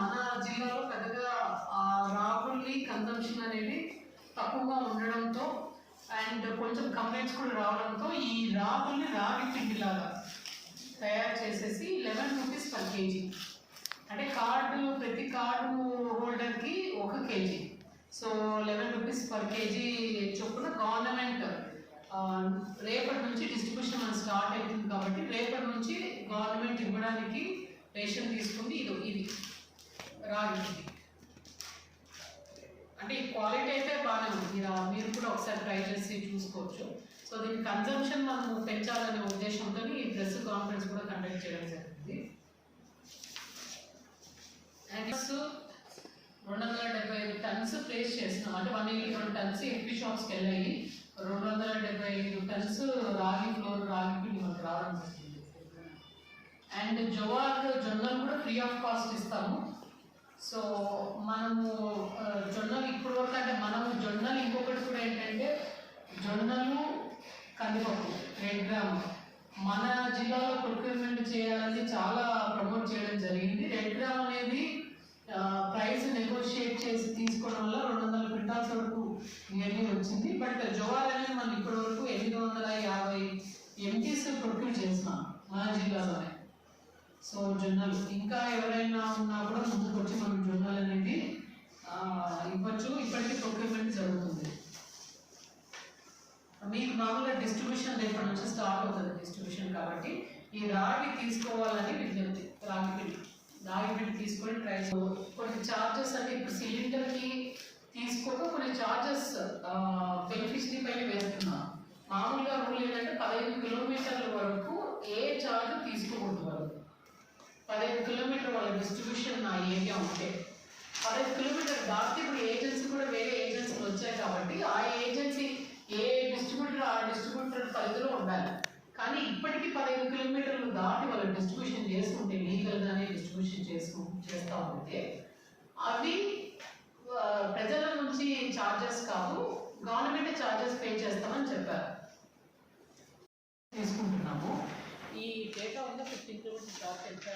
మన జిల్లాలో పెద్దగా ఆ రాగుల్ని కన్సంప్షన్ అనేది తక్కువగా ఉండడంతో అండ్ కొంచెం కంప్లైంట్స్ కూడా రావడంతో ఈ రాగుల్ని రాగి పిండిలాగా తయారు చేసేసి లెవెన్ రూపీస్ పర్ కేజీ. అంటే కార్డు ప్రతి కార్డు హోల్డర్కి ఒక KG. So eleven rupees per KG చొప్పున గవర్నమెంట్ రేపటి నుంచి డిస్ట్రిబ్యూషన్ మనం స్టార్ట్ అవుతుంది కాబట్టి రేపటి నుంచి గవర్నమెంట్ ఇవ్వడానికి రేషన్ తీసుకుంది. ఇది ఇది. రాగి అంటే ఈ క్వాలిటీ అయితే బాగానే ఉంది. మీరు కూడా ఒకసారి ట్రై చేసి చూసుకోవచ్చు. సో దీని కన్జంప్షన్ మనం పెంచాలనే ఉద్దేశంతో ఈ డ్రెస్ కాన్ఫరెన్స్ కూడా కండక్ట్ చేయడం జరిగింది. అండ్ రెండు వందల డెబ్బై ఐదు టన్స్ ప్లేస్ చేసినాం అంటే one eighty one tons MP షాప్స్కి వెళ్ళాయి. రెండు వందల డెబ్బై ఐదు టన్స్ రాగి ఫ్లోర్ రాగి పిండి మనకు రావడం జరిగింది. అండ్ జోవార్ జొన్నలు కూడా ఫ్రీ ఆఫ్ కాస్ట్ ఇస్తాము. సో మనము జొన్నలు ఇప్పుడు వరకు అంటే మనము జొన్నలు ఇంకొకటి కూడా ఏంటంటే జొన్నలు కందిపప్పు రెడ్ గ్రామ్ మన జిల్లాలో ప్రొక్యూర్మెంట్ చేయాలని చాలా ప్రమోట్ చేయడం జరిగింది. రెడ్ గ్రామ్ అనేది ప్రైస్ నెగోషియేట్ చేసి తీసుకోవడం వల్ల రెండు వందల క్వింటాల్స్ వరకు నియర్లీ వచ్చింది. బట్ జోవార్ అనేది మనం ఇప్పటి వరకు ఎనిమిది వందల యాభై ఎంటీస్ ప్రొక్యూర్ చేసినాం మన జిల్లాలోనే. సో జొన్నలు ఇంకా ఎవరైనా ఉన్నా కూడా ముందుకు వచ్చి మనం జొన్నలు అనేది ఇవ్వచ్చు. ఇప్పటికీ ప్రొక్యూర్మెంట్ జరుగుతుంది. మీకు మామూలుగా డిస్ట్రిబ్యూషన్ రేపటి నుంచి స్టార్ట్ అవుతుంది డిస్ట్రిబ్యూషన్ కాబట్టి ఈ రాగి తీసుకోవాలని విజ్ఞప్తి రాగి పిండి. రాగి పిండి తీసుకొని ట్రై కొన్ని చార్జెస్ అంటే ఇప్పుడు సిలిండర్కి తీసుకోక కొన్ని చార్జెస్ బెనిఫిషరీ పైన వేస్తున్నాం. మామూలుగా రూల్ ఏంటంటే పదహైదు కిలోమీటర్ల వరకు ఏ చార్జ్ తీసుకోకూడదు వాళ్ళు పదహైదు కిలోమీటర్ వాళ్ళ డిస్ట్రిబ్యూషన్ నా ఏరియా ఉంటే పదహైదు కిలోమీటర్ దాటి ఇప్పుడు ఏజెన్సీ కూడా వేరే ఏజెన్సీలు వచ్చాయి కాబట్టి ఆ ఏజెన్సీ ఏ డిస్ట్రిబ్యూటర్ ఆ డిస్ట్రిబ్యూటర్ పరిధిలో ఉండాలి. కానీ ఇప్పటికీ పదహైదు కిలోమీటర్లు దాటి వాళ్ళు డిస్ట్రిబ్యూషన్ చేసుకుంటే లీగల్గానే డిస్ట్రిబ్యూషన్ చేసుకు చేస్తూ ఉంటే అవి ప్రజల నుంచి ఛార్జెస్ కాదు గవర్నమెంట్ ఛార్జెస్ పే చేస్తామని చెప్పారు. తీసుకుంటున్నాము. ఈ డేటా ఉన్న ఫిఫ్టీన్ కిలోమీటర్స్ ఎంత